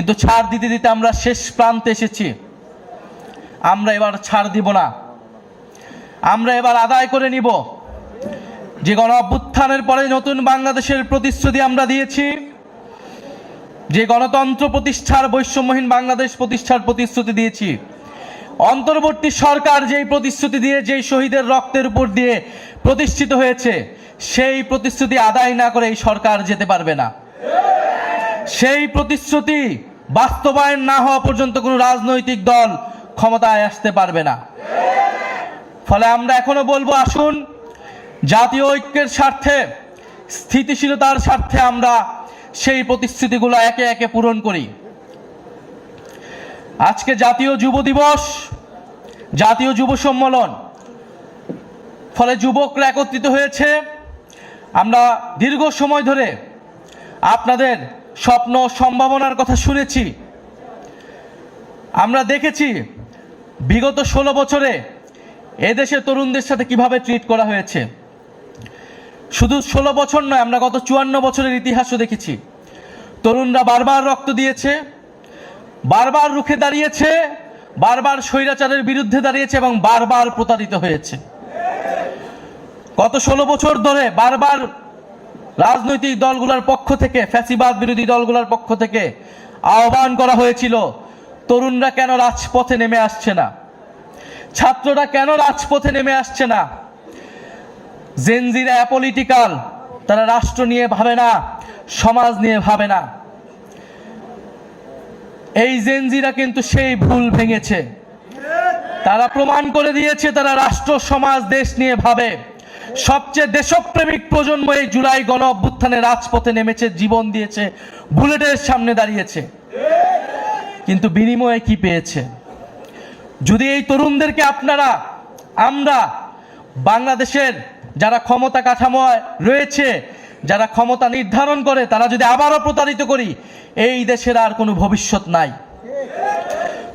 কিন্তু ছাড় দিতে দিতে আমরা শেষ প্রান্তে এসেছি। আমরা এবার ছাড় দিব না। আমরা এবার আদায় করে নিব। যে গণ অভ্যুত্থানের পরে নতুন বাংলাদেশের প্রতিশ্রুতি আমরা দিয়েছি, যে গণতন্ত্র প্রতিষ্ঠার বৈষম্যহীন বাংলাদেশ প্রতিষ্ঠার প্রতিশ্রুতি দিয়েছি। অন্তর্বর্তী সরকার যেই প্রতিশ্রুতি দিয়ে, যেই শহীদের রক্তের উপর দিয়ে প্রতিষ্ঠিত হয়েছে, সেই প্রতিশ্রুতি আদায় না করে এই সরকার যেতে পারবে না। সেই প্রতিশ্রুতি বাস্তবায়ন না হওয়া পর্যন্ত কোনো রাজনৈতিক দল ক্ষমতায় আসতে পারবে না। ফলে আমরা এখনও বলব, আসুন, জাতীয় ঐক্যের স্বার্থে, স্থিতিশীলতার স্বার্থে আমরা সেই প্রতিশ্রুতিগুলো একে একে পূরণ করি। আজকে জাতীয় যুব দিবস, জাতীয় যুব সম্মেলন। ফলে যুবকরা একত্রিত হয়েছে। আমরা দীর্ঘ সময় ধরে আপনাদের স্বপ্ন, সম্ভাবনার কথা শুনেছি। আমরা দেখেছি বিগত ষোলো বছরে এদেশে তরুণদের সাথে কীভাবে ট্রিট করা হয়েছে। শুধু ষোলো বছর নয়, আমরা গত চুয়ান্ন বছরের ইতিহাসও দেখেছি। তরুণরা বারবার রক্ত দিয়েছে, বারবার রুখে দাঁড়িয়েছে, বারবার স্বৈরাচারের বিরুদ্ধে দাঁড়িয়েছে এবং বারবার প্রতারিত হয়েছে। গত ষোলো বছর ধরে বারবার রাজনৈতিক দলগুলোর পক্ষ থেকে, ফ্যাসিবাদ বিরোধী দলগুলোর পক্ষ থেকে আহ্বান করা হয়েছিল, তরুণরা কেন রাজপথে নেমে আসছে না? ছাত্ররা কেন রাজপথে নেমে আসছে না? জেনজিরা অ্যাপলিটিক্যাল তারা রাষ্ট্র নিয়ে ভাবে না, সমাজ নিয়ে ভাবে না। এই জেনজিরা কিন্তু সেই ভুল ভেঙেছে। তারা প্রমাণ করে দিয়েছে, তারা রাষ্ট্র, সমাজ, দেশ নিয়ে ভাবে। সবচেয়ে দেশপ্রেমিক প্রজন্ম এই জুলাই গণ অভ্যুত্থানে রাজপথে নেমেছে, জীবন দিয়েছে, বুলেটের সামনে দাঁড়িয়েছে। কিন্তু বিনিময়ে কি পেয়েছে? যদি এই তরুণদেরকে আপনারা, আমরা, বাংলাদেশের যারা ক্ষমতা কাঠামোয় রয়েছে, যারা ক্ষমতা নির্ধারণ করে, তারা যদি আবারও প্রতারিত করি, এই দেশের আর কোনো ভবিষ্যৎ নাই।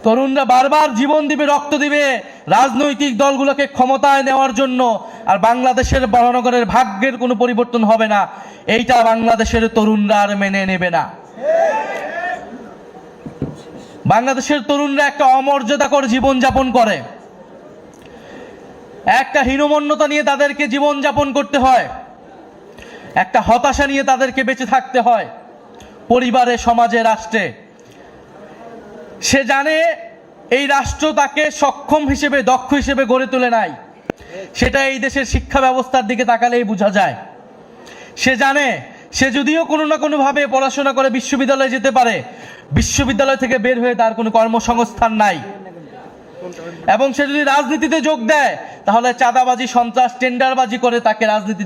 তরুণরা বারবার জীবন দিবে, রক্ত দিবে রাজনৈতিক দলগুলোকে ক্ষমতায় নেওয়ার জন্য। আর বাংলাদেশের মহানগরের ভাগ্যের কোনো পরিবর্তন হবে না। এইটা বাংলাদেশের তরুণরা আর মেনে নেবে না। বাংলাদেশের তরুণরা একটা অমর্যাদাকর জীবন যাপন করে। একটা হীনমন্যতা নিয়ে তাদেরকে জীবনযাপন করতে হয়। একটা হতাশা নিয়ে তাদেরকে বেঁচে থাকতে হয়। পরিবারে, সমাজে, রাষ্ট্রে। সে জানে এই রাষ্ট্র তাকে সক্ষম হিসেবে, দক্ষ হিসেবে গড়ে তোলে নাই। সেটা এই দেশের শিক্ষা ব্যবস্থার দিকে তাকালেই বোঝা যায়। সে জানে, সে যদিও কোনো না কোনোভাবে পড়াশোনা করে বিশ্ববিদ্যালয়ে যেতে পারে, বিশ্ববিদ্যালয় থেকে বের হয়ে তার কোনো কর্মসংস্থান নাই। এবং সে যদি রাজনীতিতে যোগ দেয়, তাহলে চাঁদাবাজি, সন্ত্রাস, টেন্ডারবাজি করে তাকে রাজনীতিতে